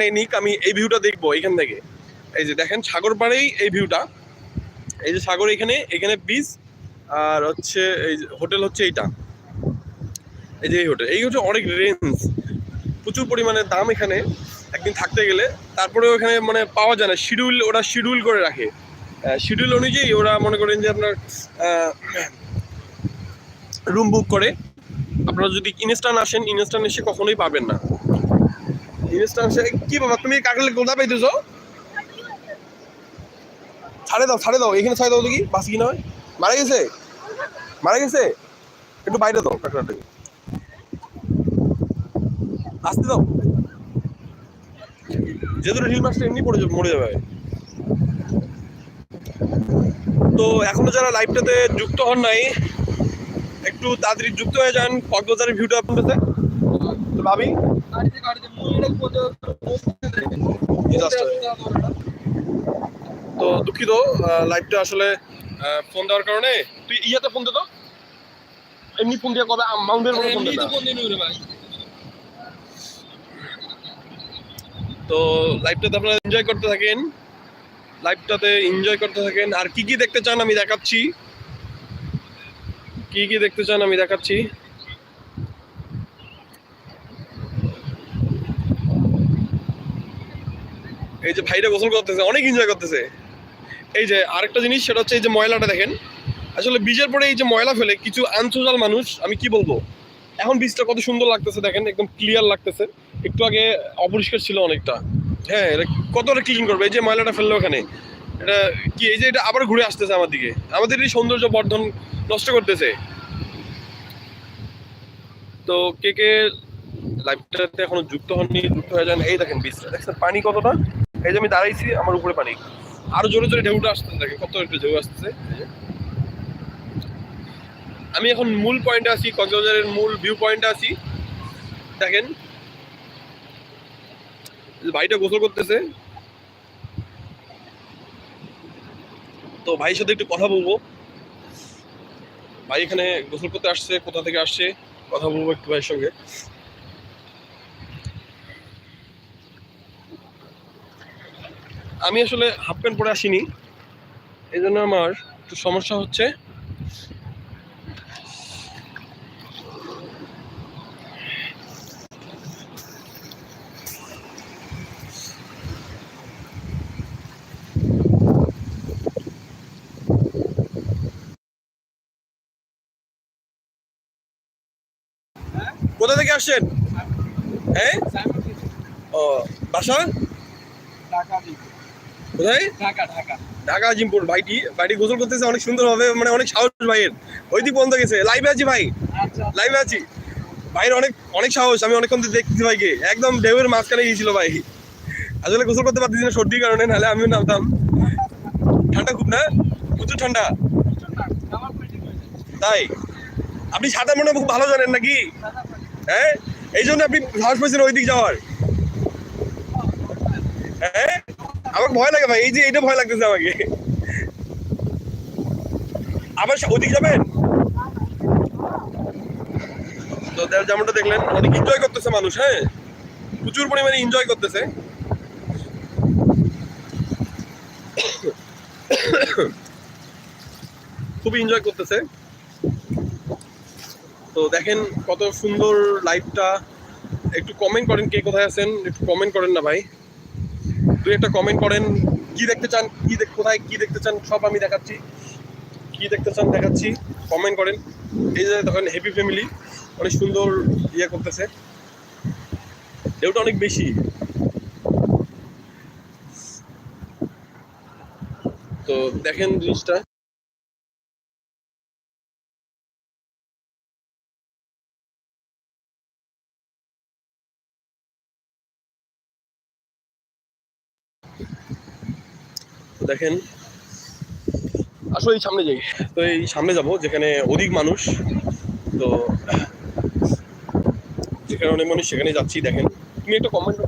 নেই নিক, আমি এই ভিউটা দেখব এখান থেকে। এই যে দেখেন, সাগর পাড়েই এই ভিউটা এই যে সাগর এখানে এখানে বিচ আর হচ্ছে এই হোটেল হচ্ছে এইটা। এই যে এই হোটেল এই হোটেল অনেক রেঞ্জ প্রচুর পরিমাণে দাম এখানে, একদিন থাকতে গেলে। তারপরে ওখানে মানে পাওয়া যায় না। শিডিউল ওরা শিডিউল করে রাখে। শিডিউল অনুযায়ী ওরা মনে করেন যে আপনার রুম বুক করে। আপনারা যদি ইনস্টান আসেন ইনস্টান এসে কখনোই পাবেন না। কি বাবা, তুমি কাকলে কোথা পাইতেছো? ছাড়ে দাও ছাড়ে দাও, এখানে ছাড়ে দাও দেখি, বাস কি নয় মারা গেছে? মারা গেছে? একটু বাইরে দাও কাকড়াটাকে আসতে দাও। যেহেতু রিল মাছটা এমনি পড়ে মরে যাবে তো এখনও যারা লাইভটাতে যুক্ত হন নাই, একটু তাড়াতাড়ি যুক্ত হয়ে যান কক্সবাজারের ভিউটা আপনাদের তো ভাবি তো দুঃখিত লাইভটা আসলে ফোন দেওয়ার কারণে। তুই ইয়াতে ফোন দে তো। এমনি ফোন দিয়ে কবে মাউন্টের মতো ফোন দে না। তো লাইভটাতে আপনারা এনজয় করতে থাকেন। লাইভটাতে এনজয় করতে থাকেন। আর কি কি দেখতে চান আমি দেখাচ্ছি। কি কি দেখতে চান আমি দেখাচ্ছি? এই যে ভাইরা গোসল করতেছে, অনেক এনজয় করতেছে। এই যে আরেকটা জিনিস, সেটা হচ্ছে এই যে ময়লাটা দেখেন। আসলে বীজের পরে এই যে ময়লা ফেলে কিছু আনসোশাল মানুষ, আমি কি বলব? এখন বীজটা কত সুন্দর লাগতেছে দেখেন, একদম ক্লিয়ার লাগতেছে। একটু আগে অপরিষ্কার ছিল অনেকটা। হ্যাঁ এটা কতটা ক্লিন করবে? এই যে ময়লাটা ফেলল ওখানে এটা কি, এই যে এটা আবার ঘুরে আসতেছে আমার দিকে। আমাদের এই সৌন্দর্য বর্ধন নষ্ট করতেছে। তো কে কে লাইভটাতে এখনও যুক্ত হননি, যুক্ত হয়ে যান এই দেখেন বীজটা। দেখছেন পানি কতটা? এই যে আমি দাঁড়াইছি আমার উপরে পানি। আরও জোরে জোরে ঢেউটা আসতে থাকে কত একটু ঢেউ আসতেছে। আমি এখন মূল পয়েন্টে আছি, কক্সবাজারের মূল ভিউ পয়েন্টে আছি। দেখেন ভাইটা গোসল করতেছে। তো ভাইয়ের সাথে একটু কথা বলব। ভাই এখানে গোসল করতে আসছে, কোথা থেকে আসছে, কথা বলব একটু ভাইয়ের সঙ্গে। আমি আসলে হাফ প্যান্ট পরে আসিনি। এই জন্য আমার একটু সমস্যা হচ্ছে। কোথা থেকে আসছেন? হ্যাঁ? ও, বাসা? কোথায়? ঢাকা আজিমপুর ভাইটি ভাইটি গোসল করতেছে অনেক সুন্দর হবে মানে অনেক সাহস ভাইয়ের। ওই দিক বন্ধ গেছে লাইভে আছি ভাই। লাইভে আছি। ভাইয়ের অনেক অনেক সাহস। আমি অনেকক্ষণ ধরে দেখতেছি ভাইকে। একদম ঢেউয়ের মাঝখানে গিয়েছিল ভাই। আসলে গোসল করতে পারতেছি না সর্দির কারণে নাহলে আমিও নামতাম। ঠান্ডা খুব না? প্রচুর ঠান্ডা। তাই? আপনি সাঁতার মনে খুব ভালো জানেন নাকি? হ্যাঁ? এই জন্য আপনি সাহস পেয়েছেন ওই দিক যাওয়ার। হ্যাঁ? আমার ভয় লাগে ভাই এই যে এইটা ভয় লাগতেছে আমাকে। আবার ওদিক যাবেন? তো দে- যেমনটা দেখলেন অনেক এনজয় করতেছে মানুষ হ্যাঁ? প্রচুর পরিমাণে এনজয় করতেছে। খুবই এনজয় করতেছে। তো দেখেন কত সুন্দর লাইভটা একটু কমেন্ট করেন কে কোথায় আছেন একটু কমেন্ট করেন না ভাই। দুই একটা কমেন্ট করেন, কি দেখতে চান, কি দেখ, কোথায় কি দেখতে চান, সব আমি দেখাচ্ছি। কি দেখতে চান দেখাচ্ছি কমেন্ট করেন। এই যে দেখেন হ্যাপি ফ্যামিলি অনেক সুন্দর ইয়ে করতেছে। ঢেউটা অনেক বেশি। তো দেখেন জিনিসটা। তো দেখেন আসলে এই সামনে যাই। তো এই সামনে যাব যেখানে অধিক মানুষ। তো যেখানে অনেক মানুষ সেখানে যাচ্ছি দেখেন। তুমি একটা কমেন্ট